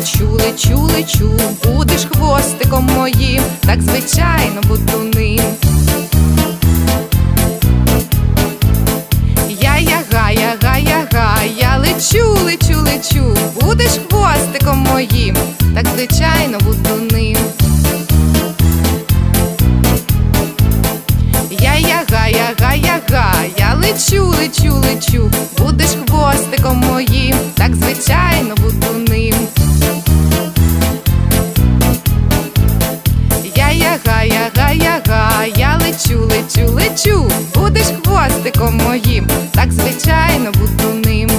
лечу, лечу, лечу, будеш хвостиком моїм, так звичайно буду ним. Я яга, яга, яга, я лечу, лечу, лечу, будеш хвостиком моїм, так звичайно буду ним. Я яга, яга, яга, я лечу, лечу, лечу, будеш хвостиком моїм, так звичайно буду. Звичайно буду ним.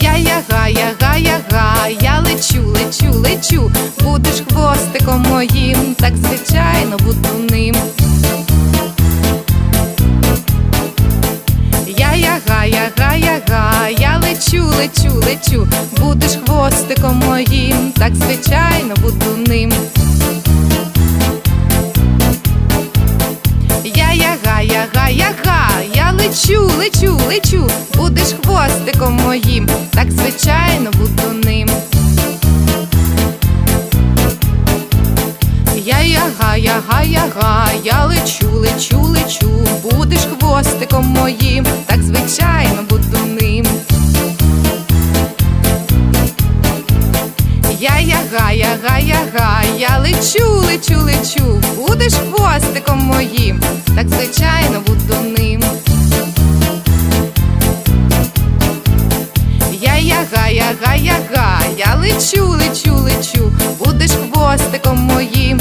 Я яга, яга, яга, я лечу, лечу, лечу, будеш хвостиком моїм, так звичайно буду ним. Я яга, яга, яга, я лечу, лечу, лечу, будеш хвостиком моїм, так звичайно буду ним. Лечу, лечу, лечу, будеш хвостиком моїм, так звичайно буду ним. Я яга, яга, яга, я лечу, лечу, лечу, будеш хвостиком моїм, так звичайно буду ним. Я яга, яга, яга. лечу, лечу, лечу, будеш хвостиком моїм.